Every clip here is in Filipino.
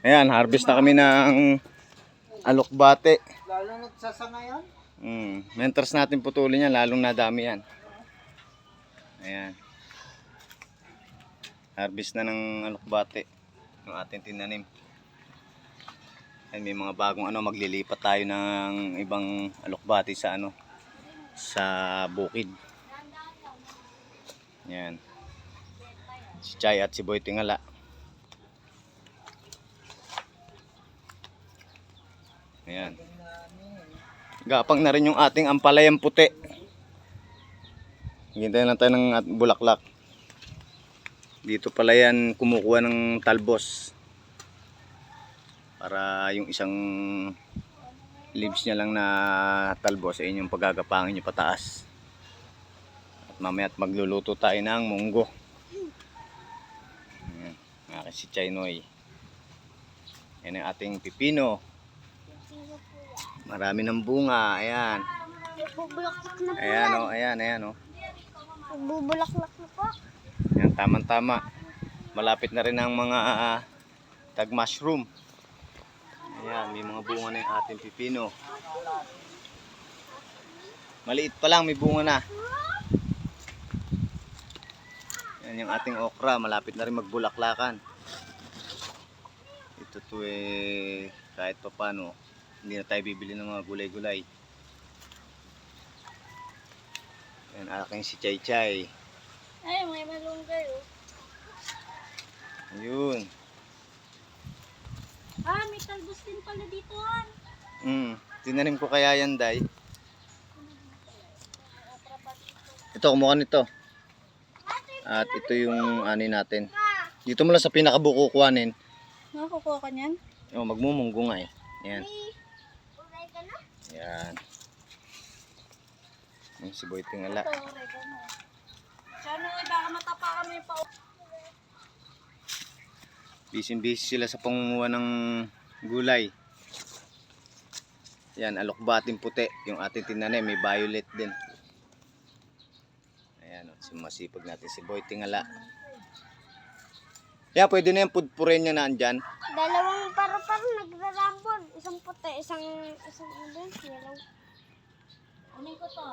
Ayan, harvest na kami ng alokbate. Lalo nagsasanga yan. Mm, mentors natin putulin yan, lalong nadami yan. Ayan. Harvest na ng alokbate. Yung ating tinanim. Ayan, may mga bagong ano, maglilipat tayo ng ibang alokbate sa ano, sa bukid. Ayan. Si Chay at si Boy Tingala. Ayan. Gapang na rin yung ating ampalayang puti. Hintay na tayo ng bulaklak. Dito pala yan kumukuha ng talbos. Para yung isang leaves niya lang na talbos ay yung paggagapangin nyo pataas. At mamaya at magluluto tayo ng munggo. Ayan. Akin si Chinoy. Yan ang ating pipino. Marami ng bunga. Ayan. Bubulaklak na po. Ayan o, ayan, ayan o. Bubulaklak na po. Ayan, tamang-tama. Malapit na rin ang mga ah, tag mushroom. Ayan, may mga bunga na yung ating pipino. Maliit pa lang, may bunga na. Ayan yung ating okra, malapit na rin magbulaklakan. Ito to eh, kahit pa paano, hindi na tayo bibili ng mga gulay-gulay. Ayan, aking si Chay Chay. Ay, may malunggay oh. Ayun. Ah, may talbos din pala dito han. Mm, tinanim ko kaya yan, Day. Ito, kumuha nito. At ito yung ani natin. Dito mo lang sa pinakabuko kuhanin. Nakakukuha ka niyan? Oh, magmumunggo nga eh. Ayan. Ulay ka na? Ayan. Yung si Boy Tingala. Sana ay baka matapakan mo yung pa. Busy-busy sila sa pangunguha ng gulay. Yan, alokbating puti. Yung ating tinanim, may violet din. Ayan, oh, si masipag natin si Boy Tingala. Kaya pwede na yung pudpurin niya na andyan. Dalawang para parang nagrarambol. Isang isang, ano, yellow. Ano ko to?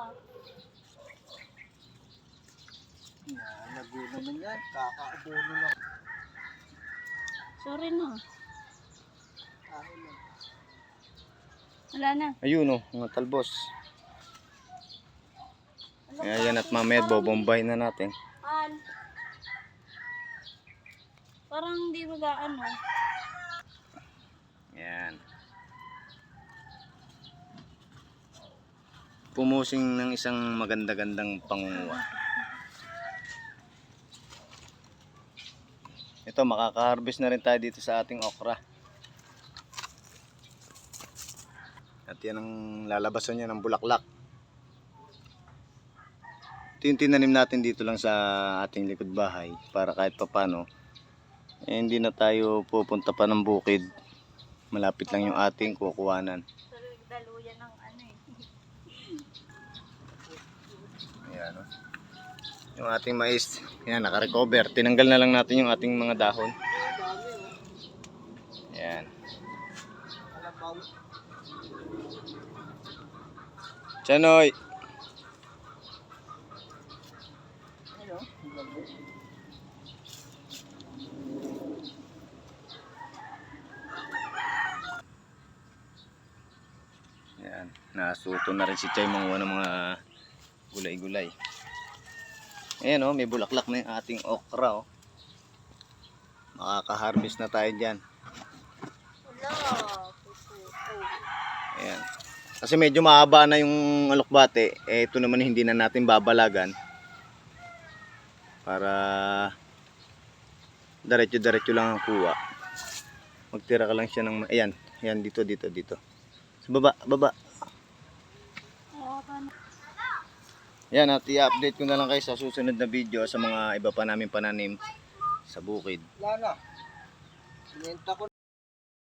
Nalago naman yan. Kakaabono lang. Sorry na. Ahon lang. Wala na. Ayun oh, mga talbos. Ayan at mamaya bobombay na natin. An. Parang hindi mag-ano. Ayan. Pumusing ng isang maganda-gandang pangunguha. Ito, makaka-harvest na rin tayo dito sa ating okra. At yan ang lalabasan niya ng bulaklak. Ito yung tinanim natin dito lang sa ating likod bahay para kahit papano eh, hindi na tayo pupunta pa ng bukid. Malapit lang yung ating kukuhanan. Daluyan ng ano eh. Ayan, oh. Yung ating mais, yan, naka-recover. Tinanggal na lang natin yung ating mga dahon. Kalabaw. Chanoy! Ano? Ayan, nasuto na rin si Chay mga mga gulay-gulay. Ayan oh, may bulaklak na yung ating okra oh. Makaka-harvest na tayo dyan. Ayan. Kasi medyo mahaba na yung alokbate. Eh, ito naman hindi na natin babalagan. Para diretso-diretso lang ang kuha. Magtira ka lang siya ng... Ayan. Ayan, dito, dito, dito. Sa baba, baba. Oo, paano? Yan, at i-update ko na lang kayo sa susunod na video sa mga iba pa namin pananim sa bukid. Wala na. Sinenta ko